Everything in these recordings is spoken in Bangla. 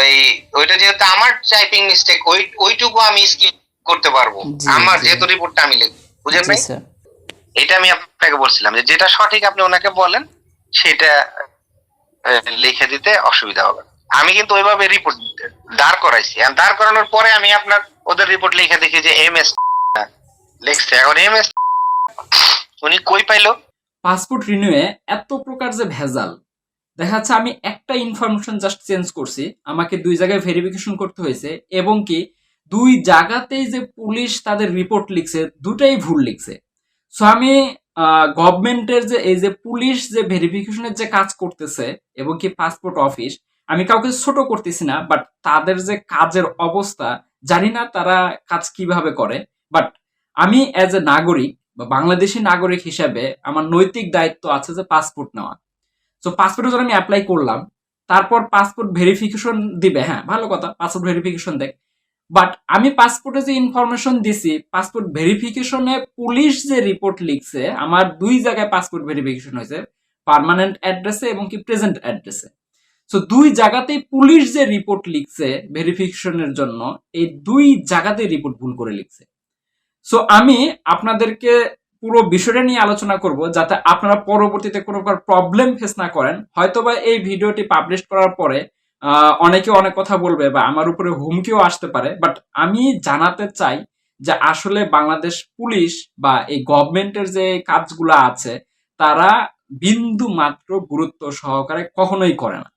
ওই ওইটা যেহেতু আমার টাইপিং মিস্টেক ওই ওইটুকু আমি স্কিপ করতে পারব। আমার যেহেতু রিপোর্টটা আমি লিখব বুঝেন স্যার এটা আমি আপনাকে বলছিলাম যে যেটা সঠিক আপনি ওনাকে বলেন সেটা লিখে দিতে অসুবিধা হবে না। আমি কিন্তু ওইভাবে রিপোর্ট দাঁড় করাইছি। আর দাঁড় করানোর পরে আমি আপনার ওদের রিপোর্ট লিখে দেখি যে এম এস লিখছে। এখন এম এস উনি কই পাইলো? পাসপোর্ট রিনিউয়ে এত প্রকার যে ভেজাল। দেখা যাচ্ছে আমি একটা ইনফরমেশন জাস্ট চেঞ্জ করছি। আমাকে দুই জায়গায় ভেরিফিকেশন করতে হয়েছে এবং কি দুই জায়গাতেই যে পুলিশ তাদের রিপোর্ট লিখছে, দুটাই ভুল লিখছে। সো আমি গভর্নমেন্টের যে, এই যে পুলিশ যে ভেরিফিকেশনের যে কাজ করতেছে এবং কি পাসপোর্ট অফিস আমি কাউকে ছোট করতেছি না বাট তাদের যে কাজের অবস্থা, জানি না তারা কাজ কীভাবে করে। বাট আমি অ্যাজ এ নাগরিক বা বাংলাদেশি নাগরিক হিসাবে আমার নৈতিক দায়িত্ব আছে যে পাসপোর্ট নেওয়া। সো পাসপোর্টের জন্য আমি অ্যাপ্লাই করলাম। তারপর পাসপোর্ট ভেরিফিকেশন দিবে হ্যাঁ ভালো কথা পাসপোর্ট ভেরিফিকেশন দেখ। বাট আমি পাসপোর্টে যে ইনফরমেশন দিছি পাসপোর্ট ভেরিফিকেশনে পুলিশ যে রিপোর্ট লিখছে, আমার দুই জায়গায় পাসপোর্ট ভেরিফিকেশন হয়েছে পার্মানেন্ট অ্যাড্রেসে এবং কি প্রেজেন্ট অ্যাড্রেসে সো দুই জায়গাতেই পুলিশ যে রিপোর্ট লিখছে ভেরিফিকেশনের জন্য, এই দুই জায়গাতেই রিপোর্ট ভুল করে লিখছে। সো আমি আপনাদেরকে পুরো বিষয়টা নিয়ে আলোচনা করব যাতে আপনারা পরবর্তীতে কোনো প্রকার প্রবলেম ফেস না করেন। হয়তোবা এই ভিডিওটি পাবলিশ করার পরে অনেকে অনেক কথা বলবে বা আমার উপরে হুমকিও আসতে পারে বাট আমি জানাতে চাই যে আসলে বাংলাদেশ পুলিশ বা এই গভর্নমেন্টের যে কাজগুলো আছে, তারা বিন্দু মাত্র গুরুত্ব সহকারে কখনোই করে না।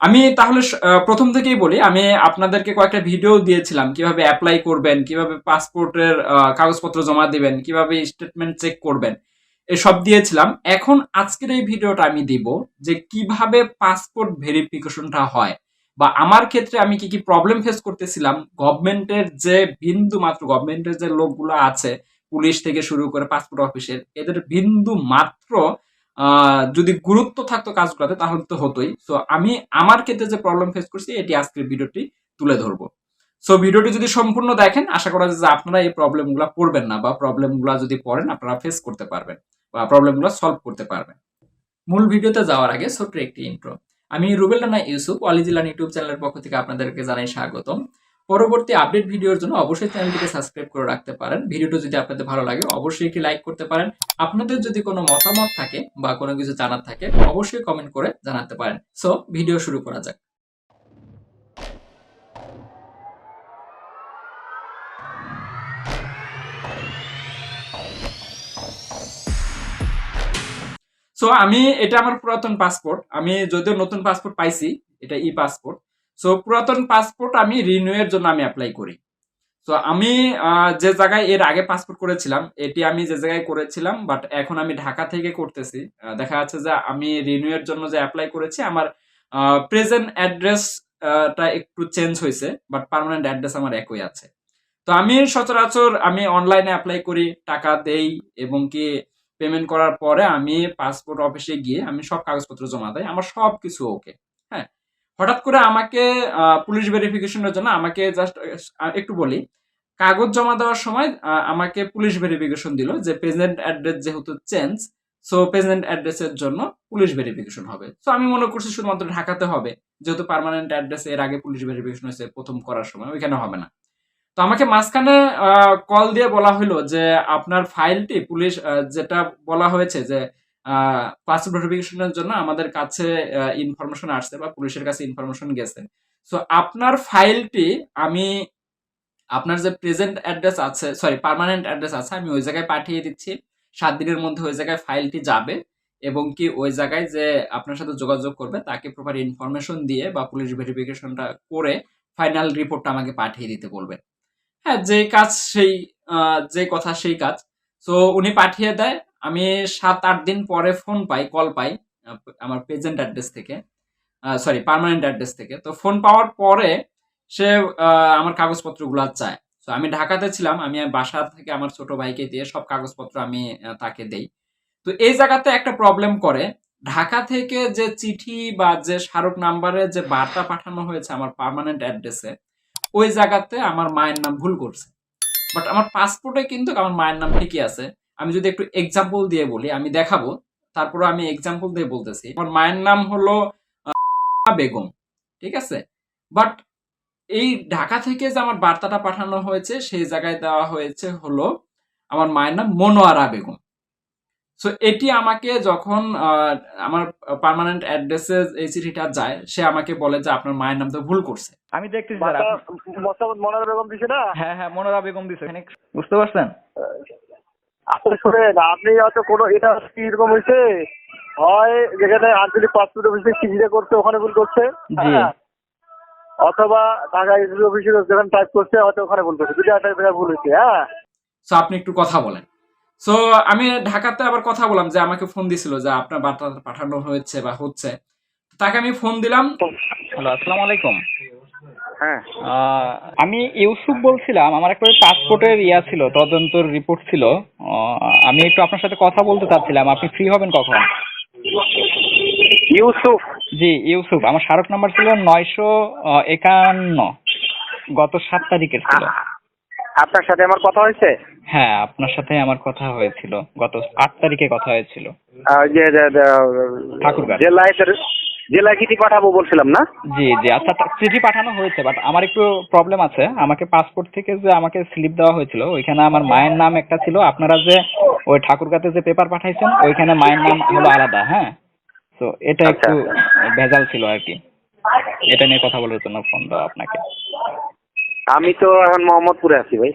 আমি তাহলে প্রথম থেকেই বলি, আমি আপনাদেরকে কয়েকটা ভিডিও দিয়েছিলাম, কীভাবে অ্যাপ্লাই করবেন, কীভাবে পাসপোর্টের কাগজপত্র জমা দিবেন, কীভাবে স্টেটমেন্ট চেক করবেন, এসব দিয়েছিলাম। এখন আজকের এই ভিডিওটা আমি দিব যে কীভাবে পাসপোর্ট ভেরিফিকেশনটা হয়, বা আমার ক্ষেত্রে আমি কি কি প্রবলেম ফেস করতেছিলাম গভর্নমেন্টের যে বিন্দু মাত্র গভর্নমেন্টের যে লোকগুলো আছে, পুলিশ থেকে শুরু করে পাসপোর্ট অফিসের এদের বিন্দু মাত্র যদি গুরুত্ব থাকতো কাজগুলোতে তাহলে তো হতোই। সো আমি আমার ক্ষেত্রে যে প্রবলেম ফেস করছি, এটি আজকের ভিডিওটি তুলে ধরবো। সো ভিডিওটি যদি সম্পূর্ণ দেখেন, আশা করা যায় যে আপনারা এই প্রবলেমগুলো পড়বেন না, বা প্রবলেমগুলো যদি পড়েন, আপনারা ফেস করতে পারবেন, বা প্রবলেমগুলো সলভ করতে পারবেন। মূল ভিডিওতে যাওয়ার আগে ছোট্ট একটি ইন্ট্রো আমি রুবেল রানা ইউসুফ অলিজিলান ইউটিউব চ্যানেলের পক্ষ থেকে আপনাদেরকে জানাই স্বাগতম। পরবর্তী আপডেট ভিডিওর জন্য অবশ্যই চ্যানেলটিকে সাবস্ক্রাইব করে রাখতে পারেন। ভিডিওটা যদি আপনাদের ভালো লাগে, অবশ্যই একটি লাইক করতে পারেন। আপনাদের যদি কোনো মতামত থাকে বা কোনো কিছু জানার থাকে, অবশ্যই কমেন্ট করে জানাতে পারেন। সো ভিডিও শুরু করা যাক। সো আমি, এটা আমার পুরাতন পাসপোর্ট আমি যদিও নতুন পাসপোর্ট পাইছি, এটা ই পাসপোর্ট সো পুরাতন পাসপোর্ট আমি রিনিউ এর জন্য আমি অ্যাপ্লাই করি। তো আমি যে জায়গায় এর আগে পাসপোর্ট করেছিলাম, এটি আমি যে জায়গায় করেছিলাম বাট এখন আমি ঢাকা থেকে করতেছি। দেখা যাচ্ছে যে আমি রিনিউ এর জন্য যে অ্যাপ্লাই করেছি, আমার প্রেজেন্ট অ্যাড্রেসটা একটু চেঞ্জ হয়েছে বাট পার্মানেন্ট অ্যাড্রেস আমার একই আছে। তো আমি সচরাচর আমি অনলাইনে অ্যাপ্লাই করি, টাকা দেই, এবং কি পেমেন্ট করার পরে আমি পাসপোর্ট অফিসে গিয়ে আমি সব কাগজপত্র জমা দেই, আমার সব কিছু ওকে হ্যাঁ? হঠাৎ করে আমাকে পুলিশ ভেরিফিকেশনের জন্য আমাকে জাস্ট একটু বলি। কাগজ জমা দেওয়ার সময় আমাকে পুলিশ ভেরিফিকেশন দিল যে প্রেজেন্ট অ্যাড্রেস যেহেতু চেঞ্জ সো প্রেজেন্ট অ্যাড্রেসের জন্য পুলিশ ভেরিফিকেশন হবে। সো আমি মনে করছি শুধুমাত্র ঢাকাতে হবে, যেহেতু পার্মানেন্ট অ্যাড্রেস এর আগে পুলিশ ভেরিফিকেশন হয়েছে প্রথম করার সময়, ওইখানে হবে না। তো আমাকে মাঝখানে কল দিয়ে বলা হলো যে আপনার ফাইলটি পুলিশ যেটা বলা হয়েছে যে পাসপোর্ট ভেরিফিকেশনের জন্য আমাদের কাছে ইনফরমেশন আসছে বা পুলিশের কাছে ইনফরমেশন গেছে। সো আপনার ফাইলটি আমি আপনার যে প্রেজেন্ট অ্যাড্রেস আছে সরি পার্মানেন্ট অ্যাড্রেস আছে, আমি ওই জায়গায় পাঠিয়ে দিচ্ছি। সাত দিনের মধ্যে ওই জায়গায় ফাইলটি যাবে এবং কি ওই জায়গায় যে আপনার সাথে যোগাযোগ করবে, তাকে প্রপার ইনফরমেশন দিয়ে বা পুলিশ ভেরিফিকেশনটা করে ফাইনাল রিপোর্টটা আমাকে পাঠিয়ে দিতে বলবে। হ্যাঁ যে কাজ সেই যে কথা সেই কাজ। সো উনি পাঠিয়ে দেয় আমি সাত, আট দিন পরে ফোন পাই কল পাই আমার প্রেজেন্ট অ্যাড্রেস থেকে সরি পার্মানেন্ট অ্যাড্রেস থেকে। তো ফোন পাওয়ার পরে সে আমার কাগজপত্রগুলো চায়। তো আমি ঢাকাতে ছিলাম, আমি বাসা থেকে আমার ছোট ভাইকে দিয়ে সব কাগজপত্র আমি তাকে দেই। তো এই জায়গাতে একটা প্রবলেম করে। ঢাকা থেকে যে চিঠি বা যে স্মারক নাম্বারে যে বার্তা পাঠানো হয়েছে আমার পার্মানেন্ট অ্যাড্রেসে ওই জায়গাতে আমার মায়ের নাম ভুল করছে। বাট আমার পাসপোর্টে কিন্তু আমার মায়ের নাম ঠিকই আছে। আমি যদি একটু এক্সাম্পল দিয়ে বলি আমি দেখাবো। তারপরে আমি এক্সাম্পল দিয়ে বলতেছি। আমার মায়ের নাম হলো বেগম ঠিক আছে? বাট এই ঢাকা থেকে যে আমার বার্তাটা পাঠানো হয়েছে সেই জায়গায় দেওয়া হয়েছে হলো আমার মায়ের নাম মনোয়ারা বেগম। সো এটি আমাকে যখন আহ, আমার পার্মানেন্ট অ্যাড্রেসে এই চিঠিটা যায় সে আমাকে বলে যে আপনার মায়ের নাম তো ভুল করছে। আমি দেখতেছি আপনি- বেগম দিছে না? হ্যাঁ হ্যাঁ মনোরা বেগম দিছে। বুঝতে পারছেন? আপনি শুনেন আপনি হয়তো কোনো এটা কি এরকম হয়েছে? হয় যেখানে আঞ্চলিক পাসপোর্ট অফিসে চিঠিটা করছে ওখানে ভুল করছে? হ্যাঁ। অথবা ঢাকা এসডি অফিসে যেখানে টাইপ করছে হয়তো ওখানে ভুল করছে। দুটো একটা জায়গায় ভুল হয়েছে হ্যাঁ। সো আপনি একটু কথা বলেন। সো আমি ঢাকাতে আবার কথা বললাম যে আমাকে ফোন দিছিল যে আপনার বার্তা পাঠানো হয়েছে বা হচ্ছে। তাকে আমি ফোন দিলাম। হ্যালো আসসালামু আলাইকুম। আমি ইউসুফ বলছিলাম আমার একটা পাসপোর্টের ইয়া ছিল তদন্তর রিপোর্ট ছিল। আমি একটু আপনার সাথে কথা বলতে চাচ্ছিলাম আপনি ফ্রি হবেন কখন? ইউসুফ। জি ইউসুফ আমার স্মারক নাম্বার ছিল নয়শো একান্ন গত সাত তারিখের ছিল। আপনার সাথে আমার কথা হয়েছে? হ্যাঁ আপনার সাথে আমার কথা হয়েছিল গত আট তারিখে কথা হয়েছিল। যে, ঠাকুরগাঁও। জেলায় জেলায় চিঠি পাঠাবো বলছিলাম না? জি জি আচ্ছা চিঠি পাঠানো হয়েছে বাট আমার একটু প্রবলেম আছে। আমাকে পাসপোর্ট থেকে যে আমাকে স্লিপ দেওয়া হয়েছিল ওইখানে আমার মায়ের নাম একটা ছিল। আপনারা যে ওই ঠাকুরগাতে যে পেপার পাঠাইছেন ওইখানে মায়ের নাম হলো আলাদা হ্যাঁ? তো এটা আচ্ছা, একটু আচ্ছা। ভেজাল ছিল আর কি। এটা নিয়ে কথা বলার জন্য ফোন দেওয়া আপনাকে। আমি তো এখন মোহাম্মদপুরে আছি ভাই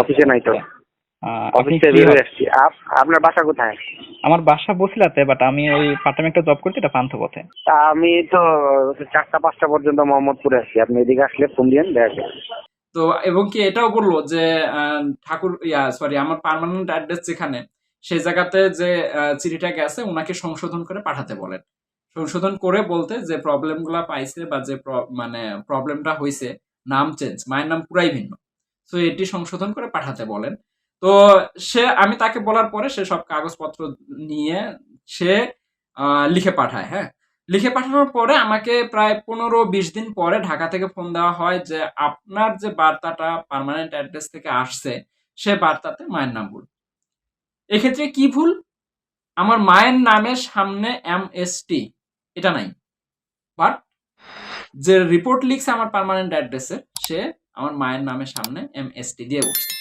অফিসে নাই তো। আপনি অফিসে বের হয়ে আসছি আপনার বাসা কোথায়? আমার বাসা বসিলাতে বাট আমি ওই পার্ট টাইম একটা জব করছি এটা পান্থপথে। আমি তো চারটা পাঁচটা পর্যন্ত মোহাম্মদপুরে আছি। আপনি এদিকে আসলে ফোন দিয়েন দেখা তো এবং কি এটাও বলল যে আহ, ঠাকুর ইয়া সরি আমার পার্মানেন্ট অ্যাড্রেস যেখানে সেই জায়গাতে যে আহ, চিঠিটা গেছে ওনাকে সংশোধন করে পাঠাতে বলেন। সংশোধন করে বলতে যে প্রবলেমগুলো পাইছে বা যে মানে প্রবলেমটা হয়েছে নাম চেঞ্জ মায়ের নাম পুরাই ভিন্ন। তো এটি সংশোধন করে পাঠাতে বলেন। তো সে, আমি তাকে বলার পরে সে সব কাগজপত্র নিয়ে সে লিখে পাঠায় হ্যাঁ? লিখে পাঠানোর পরে আমাকে প্রায় পনেরো বিশ দিন পরে ঢাকা থেকে ফোন দেওয়া হয় যে, আপনার যে বার্তাটা পার্মানেন্ট অ্যাড্রেস থেকে আসছে, সে বার্তাতে মায়ের নাম ভুল। এক্ষেত্রে কি ভুল? আমার মায়ের নামের সামনে এম এস টি এটা নাই। বাট যে রিপোর্ট লিখছে আমার পার্মানেন্ট অ্যাড্রেসে সে আমার মায়ের নামের সামনে এম এস টি দিয়ে বসছে।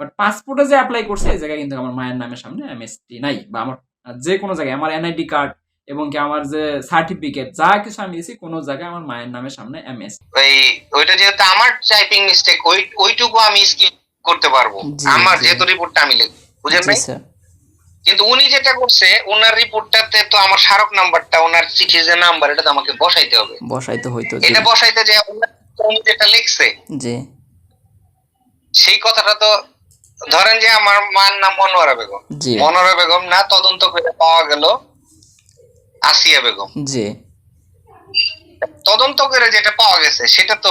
বাট পাসপোর্টে যে অ্যাপ্লাই করছে এই জায়গায় কিন্তু আমার মায়ের নামের সামনে এম এস টি নাই বা আমার যে কোনো জায়গায় আমার এনআইডি কার্ড এবং কি আমার যে সার্টিফিকেট যা কিছু আমি দিয়েছি কোনো জায়গায় আমার মায়ের নামের সামনে এম এস ওই ওইটা যেহেতু আমার টাইপিং মিস্টেক ওই ওইটুকু আমি স্কিপ করতে পারব। আমার যেহেতু রিপোর্টটা আমি লিখব বুঝেন নাই? স্যার কিন্তু উনি যেটা করছে ওনার রিপোর্টটাতে তো আমার স্মারক নাম্বারটা ওনার চিঠির যে নাম্বার এটা তো আমাকে বসাইতে হবে। বসাইতে হইতো এটা বসাইতে যে উনি যেটা লিখছে জি। সেই কথাটা তো ধরেন যে আমার মার নাম মনোয়ারা বেগম। জি। মনোয়ারা বেগম না তদন্ত করে পাওয়া গেল আসিয়া বেগম। জি। তদন্ত করে যেটা পাওয়া গেছে সেটা তো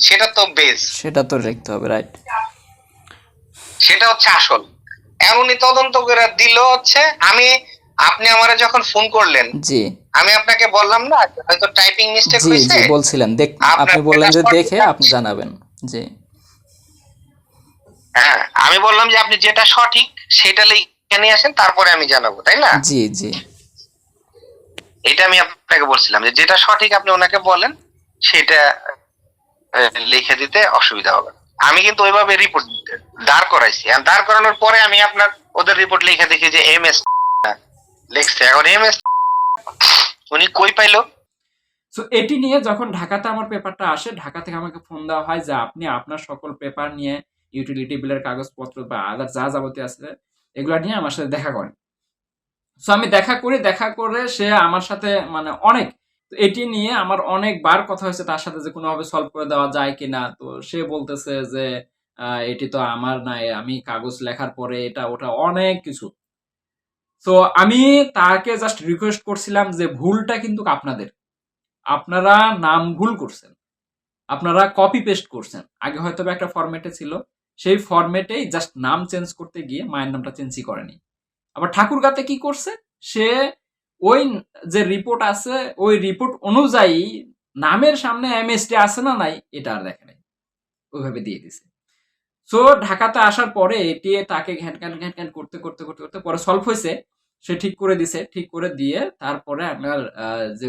সেটা তো বেস সেটা তো দেখতে হবে রাইট। সেটা হচ্ছে আসল। উনি তদন্ত করে দিল হচ্ছে আমি আপনি আমারে যখন ফোন করলেন জি। আমি আপনাকে বললাম না হয়তো টাইপিং মিস্টেক হয়েছে জি বলছিলেন দেখ আপনি বললেন যে দেখে আপনি জানাবেন জি। হ্যাঁ আমি বললাম যে আপনি যেটা সঠিক সেটা লিখে নিয়ে আসেন তারপরে আমি জানাব তাই না? জি জি। এটা আমি আপনাকে বলছিলাম যে যেটা সঠিক আপনি ওনাকে বলেন সেটা লিখে দিতে অসুবিধা হবে না। আমি কিন্তু ওইভাবে রিপোর্ট দাঁড় করাইছি। আর দাঁড় করানোর পরে আমি আপনার ওদের রিপোর্ট লিখে দেখি যে এম এস লিখছে। এখন এম এস উনি কই পাইলো? সো এটি নিয়ে যখন ঢাকাতে আমার পেপারটা আসে ঢাকা থেকে আমাকে ফোন দেওয়া হয় যে আপনি আপনার সকল পেপার নিয়ে ইউটিলিটি বিলের কাগজপত্র বা আদার যা যাবতীয় আছে, এগুলো নিয়ে আমার সাথে দেখা করেন। সো আমি দেখা করি, দেখা করে সে আমার সাথে মানে অনেক এটি নিয়ে আমার অনেকবার কথা হয়েছে তার সাথে যে কোনোভাবে সলভ করে দেওয়া যায় কিনা। তো সে বলতেছে যে এটি তো আমার নাই, আমি কাগজ লেখার পরে এটা, ওটা অনেক কিছু। তো আমি তাকে জাস্ট রিকোয়েস্ট করছিলাম যে ভুলটা কিন্তু আপনাদের। আপনারা নাম ভুল করছেন। আপনারা কপি পেস্ট করছেন। আগে হয়তো একটা ফরম্যাটে ছিল। সেই ফরম্যাটেই জাস্ট নাম চেঞ্জ করতে গিয়ে মায়ের নামটা চেঞ্জই করেনি। আবার ঠাকুরগাতে কি করছে? সে ওই যে রিপোর্ট আছে, ওই রিপোর্ট অনুযায়ী নামের সামনে এমএসটি আছে না নাই, এটা আর দেখে নাই। ওইভাবে দিয়ে দিছে। সো ঢাকাতে আসার পরে এটি তাকে ঘ্যান ঘ্যান ঘ্যান ঘ্যান করতে করতে করতে করতে পরে সলভ হয়েছে। সে ঠিক করে দিছে, ঠিক করে দিয়ে তারপরে আপনার যে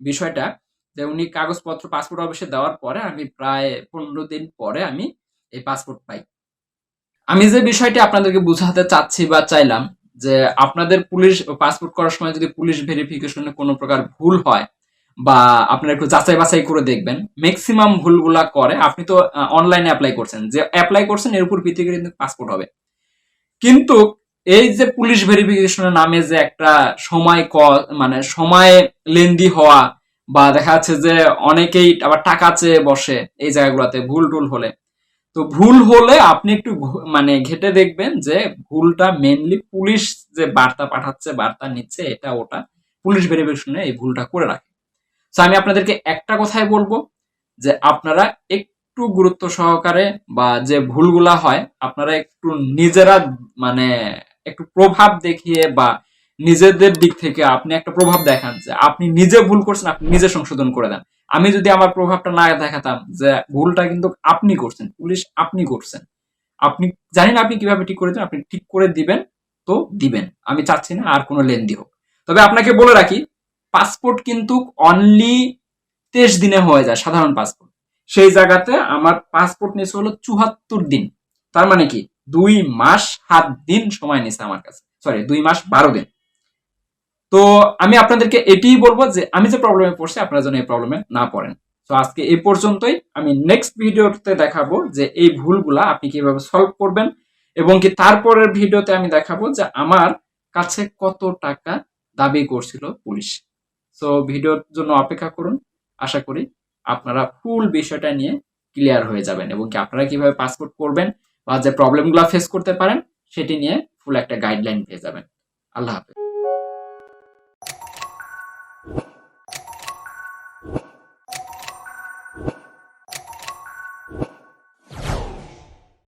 বিষয়টা, যে উনি কাগজপত্র পাসপোর্ট অফিসে দেওয়ার পরে আমি প্রায় পনেরো দিন পরে আমি এই পাসপোর্ট পাই। আমি যে বিষয়টি আপনাদেরকে বুঝাতে চাচ্ছি বা চাইলাম যে আপনাদের পুলিশ পাসপোর্ট করার সময় যদি পুলিশ ভেরিফিকেশনে কোনো প্রকার ভুল হয় বা আপনারা একটু যাচাই বাছাই করে দেখবেন ম্যাক্সিমাম ভুলগুলা করে। আপনি তো অনলাইনে অ্যাপ্লাই করছেন। যে অ্যাপ্লাই করছেন, এর উপর ভিত্তি করে কিন্তু পাসপোর্ট হবে। কিন্তু এই যে পুলিশ ভেরিফিকেশনের নামে যে একটা সময় ক মানে সময় লেন্দি হওয়া বা দেখা যাচ্ছে যে অনেকেই আবার টাকা চেয়ে বসে এই জায়গাগুলোতে ভুল টুল হলে তো ভুল হলে আপনি একটু মানে ঘেটে দেখবেন যে ভুলটা মেনলি পুলিশ যে বার্তা পাঠাচ্ছে, বার্তা নিচ্ছে, এটা ওটা পুলিশ ভেরিফিকেশনে এই ভুলটা করে রাখে। তো আমি আপনাদেরকে একটা কথাই বলব যে আপনারা একটু গুরুত্ব সহকারে বা যে ভুলগুলা হয়, আপনারা একটু নিজেরা মানে একটু প্রভাব দেখিয়ে বা নিজেদের দিক থেকে আপনি একটা প্রভাব দেখান যে আপনি নিজে ভুল করছেন, আপনি নিজে সংশোধন করে দেন। আমি যদি আমার প্রভাবটা না দেখাতাম যে ভুলটা কিন্তু আপনি করছেন, পুলিশ আপনি করছেন, আপনি জানি না আপনি কীভাবে ঠিক করেছেন, আপনি ঠিক করে দিবেন তো দিবেন। আমি চাচ্ছি না আর কোনো লেনদি হোক। তবে আপনাকে বলে রাখি, পাসপোর্ট কিন্তু অনলি তেইশ দিনে হয়ে যায়, সাধারণ পাসপোর্ট। সেই জায়গাতে আমার পাসপোর্ট নিয়েছে হলো চুহাত্তর দিন। তার মানে কি? দুই মাস সাত দিন সময় নিছে আমার কাছে। সরি দুই মাস বারো দিন। তো আমি আপনাদেরকে এটিই বলব যে আমি যে প্রবলেমে পড়ছি, আপনারা যেন এই প্রবলেমে না পড়েন। তো আজকে এই পর্যন্তই। আমি নেক্সট ভিডিওতে দেখাবো যে এই ভুলগুলা আপনি কীভাবে সলভ করবেন এবং কি তারপরের ভিডিওতে আমি দেখাবো যে আমার কাছে কত টাকা দাবি করছিল পুলিশ। সো ভিডিওর জন্য অপেক্ষা করুন। আশা করি আপনারা ফুল বিষয়টা নিয়ে ক্লিয়ার হয়ে যাবেন এবং কি আপনারা কীভাবে পাসপোর্ট করবেন বা যে প্রবলেমগুলো ফেস করতে পারেন, সেটি নিয়ে ফুল একটা গাইডলাইন পেয়ে যাবেন। আল্লাহ হাফেজ।